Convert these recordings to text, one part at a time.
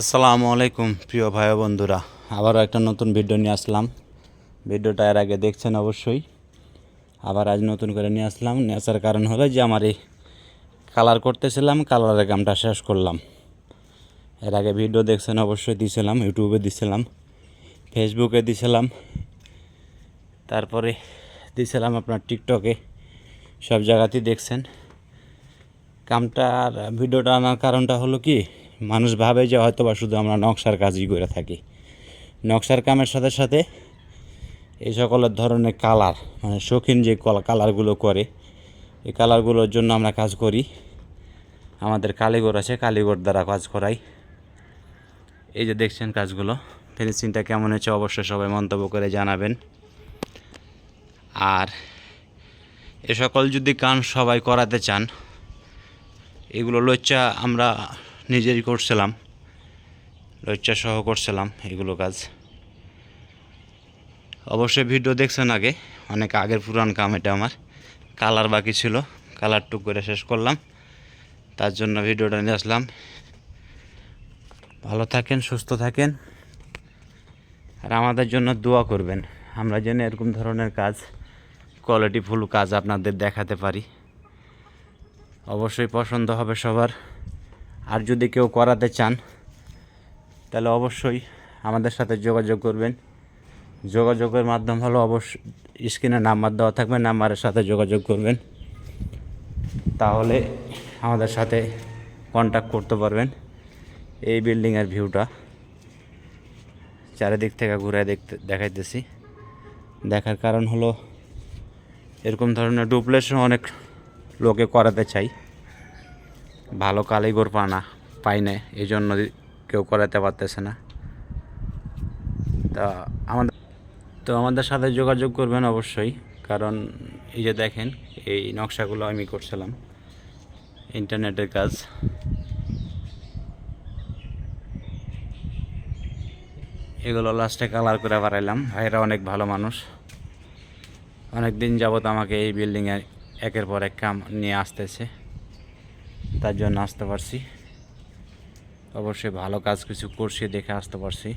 আসসালামু আলাইকুম, প্রিয় ভাই বন্ধুরা। আবারও একটা নতুন ভিডিও নিয়ে আসলাম। ভিডিওটা এর আগে দেখছেন অবশ্যই। আবার আজ নতুন করে নিয়ে আসলাম। নিয়ে আসার কারণ হলো যে আমার এই কালার করতেছিলাম কালারের কামটা শেষ করলাম। এর আগে ভিডিও দেখছেন অবশ্যই দিয়েছিলাম ইউটিউবে দিয়েছিলাম ফেসবুকে দিয়েছিলাম তারপরে দিয়েছিলাম আপনার টিকটকে সব জায়গাতেই দেখছেন। কামটার ভিডিওটা আনার কারণটা হলো কি? মানুষ ভাবে যে হয়তো বা শুধু আমরা নকশার কাজই করে থাকি। নকশার কামের সাথে সাথে এই সকলের ধরনের কালার মানে শৌখিন যে কলা কালারগুলো করে, এই কালারগুলোর জন্য আমরা কাজ করি। আমাদের কালীগর আছে কালীগর দ্বারা কাজ করাই। এই যে দেখছেন কাজগুলো ফিনিশিংটা কেমন হয়েছে অবশ্যই সবাই মন্তব্য করে জানাবেন। আর এ সকল যদি কান সবাই করাতে চান, এগুলো লজ্জা আমরা নিজেরই করছিলাম লজ্জা সহ করছিলাম এগুলো কাজ। অবশ্যই ভিডিও দেখছেন আগে, অনেক আগের পুরান কাম এটা আমার। কালার বাকি ছিল কালার টুক করে শেষ করলাম। তার জন্য ভিডিওটা নিয়ে আসলাম। ভালো থাকেন, সুস্থ থাকেন। আর আমাদের জন্য দোয়া করবেন। আমরা যেন এরকম ধরনের কাজ কোয়ালিটি কোয়ালিটিফুল কাজ আপনাদের দেখাতে পারি। অবশ্যই পছন্দ হবে সবার। আর যদি কেউ করাতে চান, তাহলে অবশ্যই আমাদের সাথে যোগাযোগ করবেন। যোগাযোগের মাধ্যম হলো অবশ্যই স্ক্রিনে নাম্বার দেওয়া থাকবে, নাম্বারের সাথে যোগাযোগ করবেন। তাহলে আমাদের সাথে কন্ট্যাক্ট করতে পারবেন এই বিল্ডিংয়ের ভিউটা চারিদিক থেকে ঘুরে দেখতে, দেখাইতেছি। দেখার কারণ হলো এরকম ধরনের ডুপ্লেশন অনেক লোকে করাতে চাই ভালো কালীগর পানা পাই না এই জন্য কেউ করাতে পারতেছে না। তা আমাদের তো আমাদের সাথে যোগাযোগ করবেন অবশ্যই, কারণ এই যে দেখেন, এই নকশাগুলো আমি করছিলাম, ইন্টারনেটের কাজ। এগুলো লাস্টে কালার করে বাড়াইলাম ভাইরা অনেক ভালো মানুষ। অনেক দিন যাবত আমাকে এই বিল্ডিংয়ে একের পর এক কাম নিয়ে আসতেছে। তার জন্য আসতে পারছি। অবশ্যই ভালো কাজ কিছু করছি দেখে আসতে পারছি।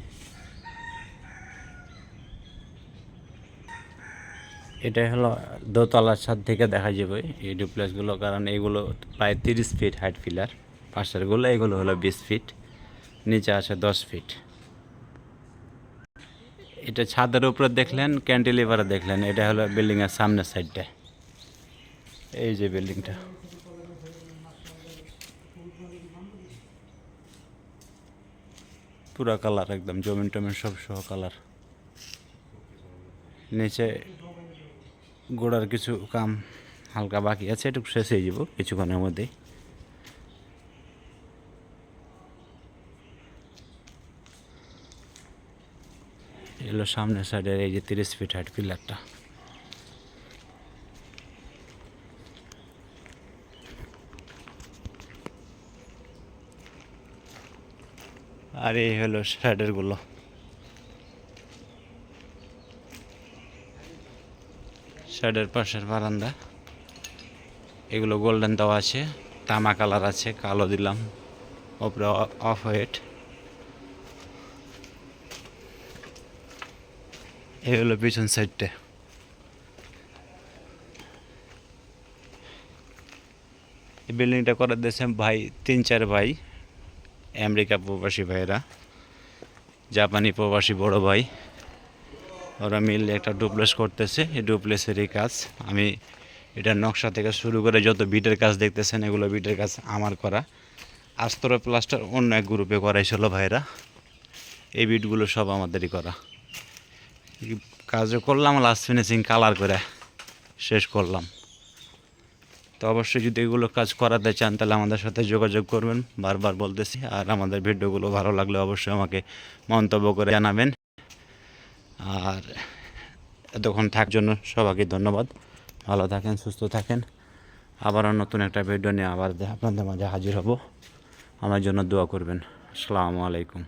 এটা হলো দোতলার ছাদ থেকে দেখা যাবে এই ডুপ্লেক্সগুলো কারণ এগুলো প্রায় তিরিশ ফিট হাইট ফিলার পাশেরগুলো এগুলো হলো বিশ ফিট নিচে আছে দশ ফিট এটা ছাদের উপরে দেখলেন ক্যান্টিলিভারে দেখলেন, এটা হলো বিল্ডিংয়ের সামনের সাইডটা এই যে বিল্ডিংটা পুরা কালার একদম, জমিন টমিন সব সহ কালার নিচে গোড়ার কিছু কাম হালকা বাকি আছে একটু শেষ হয়ে যাব কিছুক্ষণের মধ্যেই। এলো সামনের সাইডের এই যে তিরিশ ফিট হাইট পিলারটা আর এই হলো শ্যাডেরগুলো শ্যাডের পাশের বারান্দা। এগুলো গোল্ডেন দেওয়া আছে, তামা কালার আছে, কালো দিলাম, ওপরে অফ হোয়াইট এই হলো পিছন সাইডটা এই বিল্ডিংটা করার দেশে ভাই, তিন চার ভাই। আমেরিকা প্রবাসী ভাইয়েরা, জাপানি প্রবাসী বড় ভাই, ওরা মিলে একটা ডুপ্লেস করতেছে। এই ডুপ্লেসেরই কাজ। আমি এটার নকশা থেকে শুরু করে যত বিটের কাজ দেখতেছেন, এগুলো বিটের কাজ আমার করা। আস্তর প্লাস্টার অন্য এক গ্রুপে করাইছিল ভাইরা এই বিটগুলো সব আমাদেরই করা। কাজও করলাম লাস্ট ফিনিশিং কালার করে শেষ করলাম। তো অবশ্যই যদি এগুলো কাজ করাতে চান, তাহলে আমাদের সাথে যোগাযোগ করবেন। বারবার বলতেছি, আর আমাদের ভিডিওগুলো ভালো লাগলে অবশ্যই আমাকে মন্তব্য করে জানাবেন। আর এতক্ষণ থাকার জন্য সবাইকে ধন্যবাদ। ভালো থাকেন, সুস্থ থাকেন। আবারও নতুন একটা ভিডিও নিয়ে আবার আপনাদের মাঝে হাজির হব। আমার জন্য দোয়া করবেন। আসসালামু আলাইকুম।